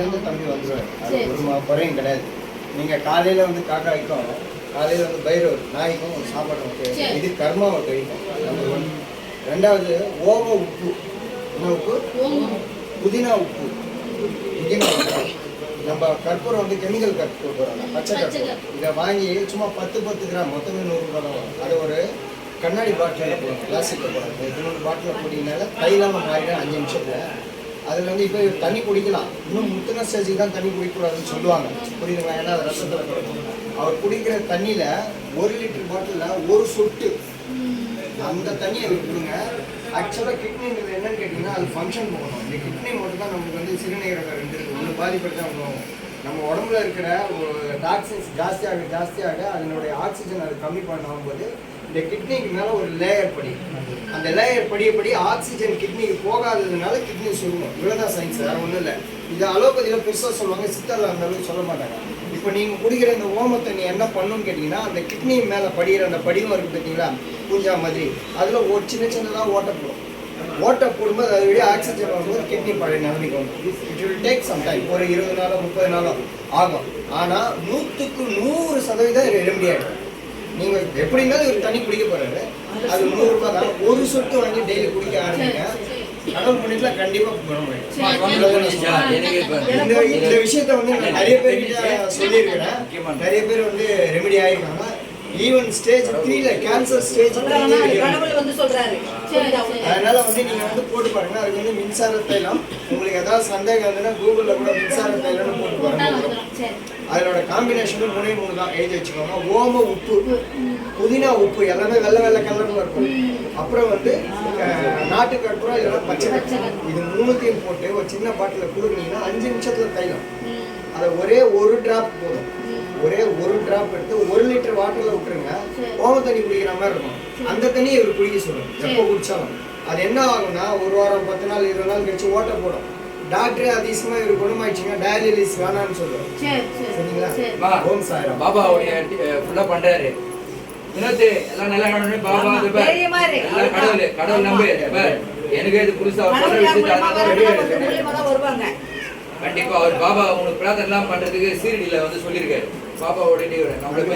நாளையிலேருந்து தம்பி வந்துடுவார் அது. ஒரு குறையும் கிடையாது. நீங்கள் காலையில் வந்து காக்காய்க்கும் காலையில் வந்து பைரவர் நாய்க்கும் சாப்பாடு சரி. இது கர்மாவை கழிக்கும் நம்பர் ஒன். ரெண்டாவது ஓம உப்பு. என்ன உப்பு? புதினா உப்பு. புதினா உப்பு. நம்ம கற்பூரம் வந்து கெமிக்கல் கற்பூரம் பச்சை கற்பூரம். இதை வாங்கி சும்மா பத்து பத்து கிராம் மொத்தமே நூறு வரும். அதை ஒரு கண்ணாடி பாட்டிலில் போடணும் பிளாஸ்டிக்கில் போடணும் இதனோட பாட்டிலில் போட்டிங்கனால தைலாமல் மாறிடும். அஞ்சு நிமிஷத்தில். அதில் வந்து இப்போ தண்ணி குடிக்கலாம். இன்னும் முத்தின ஸ்டேஜுக்கு தான் தண்ணி குடிக்கக்கூடாதுன்னு சொல்லுவாங்க. புரியுதுங்களா? ஏன்னா அது ரசத்தில் அவர் குடிக்கிற தண்ணியில் ஒரு லிட்டர் பாட்டிலில் ஒரு சொட்டு. அந்த தண்ணியை கொடுங்க ஆக்சுவலாக கிட்னிங்கிறது என்னன்னு கேட்டிங்கன்னா அது ஃபங்க்ஷன் போகணும். இந்த கிட்னி மட்டும் தான் நமக்கு வந்து சிறுநீரகம் ரெண்டு இருக்குது ஒன்று பாதிப்பட்டு தான் போகும் நம்ம உடம்புல இருக்கிற டாக்ஸின்ஸ் ஜாஸ்தியாக ஜாஸ்தியாக அதனுடைய ஆக்சிஜன் அது கம்மி பண்ணும்போது இந்த கிட்னிக்கு மேலே ஒரு லேயர் படி. அந்த லேயர் படிய படி ஆக்சிஜன் கிட்னிக்கு போகாததுனால கிட்னி சுருங்கும். இவ்வளோதான் சயின்ஸ் வேறு ஒன்றும் இல்லை. இது அலோபதியில் பெருசாக சொல்லுவாங்க சித்தரில் அந்த அளவுக்கு சொல்ல மாட்டாங்க. இப்போ நீங்கள் குடிக்கிற இந்த ஓமத்தை நீ என்ன பண்ணுன்னு கேட்டிங்கன்னா அந்த கிட்னி மேலே படிகிற அந்த படிவம் இருக்குது பார்த்தீங்களா? பூஞ்சா மாதிரி. அதில் ஒரு சின்ன சின்னதாக ஓட்டை போடும். ஓட்டை போடும்போது அதை விட ஆக்சிஜன் வரும்போது கிட்னி பழைய நிலைமைக்கு வந்துடும். It will take some time ஒரு இருபது நாளோ முப்பது நாளோ ஆகும். ஆனால் நூற்றுக்கு நூறு சதவீதம் ரெமெடி ஆகிடும் நீங்கள் எப்படி இருந்தாலும் இவர் தண்ணி குடிக்க போகிறாரு அது நூறுரூபா தான். ஒரு சொட்டு வாங்கி டெய்லி குடிக்க ஆரம்பிங்க. கடவுள் பண்ணிட்டுலாம் கண்டிப்பாக இப்ப- இந்த இந்த விஷயத்த வந்து நான் நிறைய பேர்கிட்ட சொல்லியிருக்கிறேன். நிறைய பேர் வந்து ரெமெடி ஆயிருக்காங்க. ஈவன் ஸ்டேஜ் த்ரீல கேன்சர் ஸ்டேஜ். அதனால வந்து நீங்க வந்து போட்டு பாருங்க. அதுக்கு வந்து மின்சார தைலம் உங்களுக்கு ஏதாவது சந்தேகம் இருந்ததுன்னா கூகுள்ல கூட மின்சார தைலம்னு போட்டு பாருங்க. அதனோட காம்பினேஷனும் மூணே மூணு தான். எழுதி வச்சுக்கோங்க. ஓம உப்பு புதினா உப்பு எல்லாமே வெள்ளை வெள்ளை கலர்ல இருக்கும். அப்புறம் வந்து நாட்டு கற்பூரம் இல்லைன்னா பச்சை இது மூணுத்தையும் போட்டு ஒரு சின்ன பாட்டில் கொடுக்குறீங்கன்னா அஞ்சு நிமிஷத்துல தைலம். அதை ஒரே ஒரு டிராப் போதும். ஒரே ஒரு டிராப் எடுத்து ஒரு லிட்டர் வாட்டர்ல விட்டுருங்க. ஓம தண்ணி குடிக்கிற மாதிரி இருக்கும். அந்த தண்ணியை இவர் குடிக்க சொல்லுங்க எப்போ குடிச்சாலும். அது என்ன ஆகும்னா ஒரு வாரம் பத்து நாள் இருபது நாள் கழிச்சு ஓட்ட போடும். டாக்டரே அதிசயமா இவர் குணமாயிடுச்சுங்க டயாலிசிஸ் வேணாம்னு சரி சரிங்களா? ஓம் சாய்ராம். பாபாவுடைய ஃபுல்லா பண்றாரு. வினோத் எல்லாம் நல்லா பாபா கடவுள் கடவுள் நம்பு. எனக்கு இது புதுசா வரவங்க. கண்டிப்பா அவர் பாபா உங்களுக்கு பிரார்த்தனை எல்லாம் பண்றதுக்கு சீரடியில வந்து சொல்லியிருக்காரு பாபாவோட நம்மள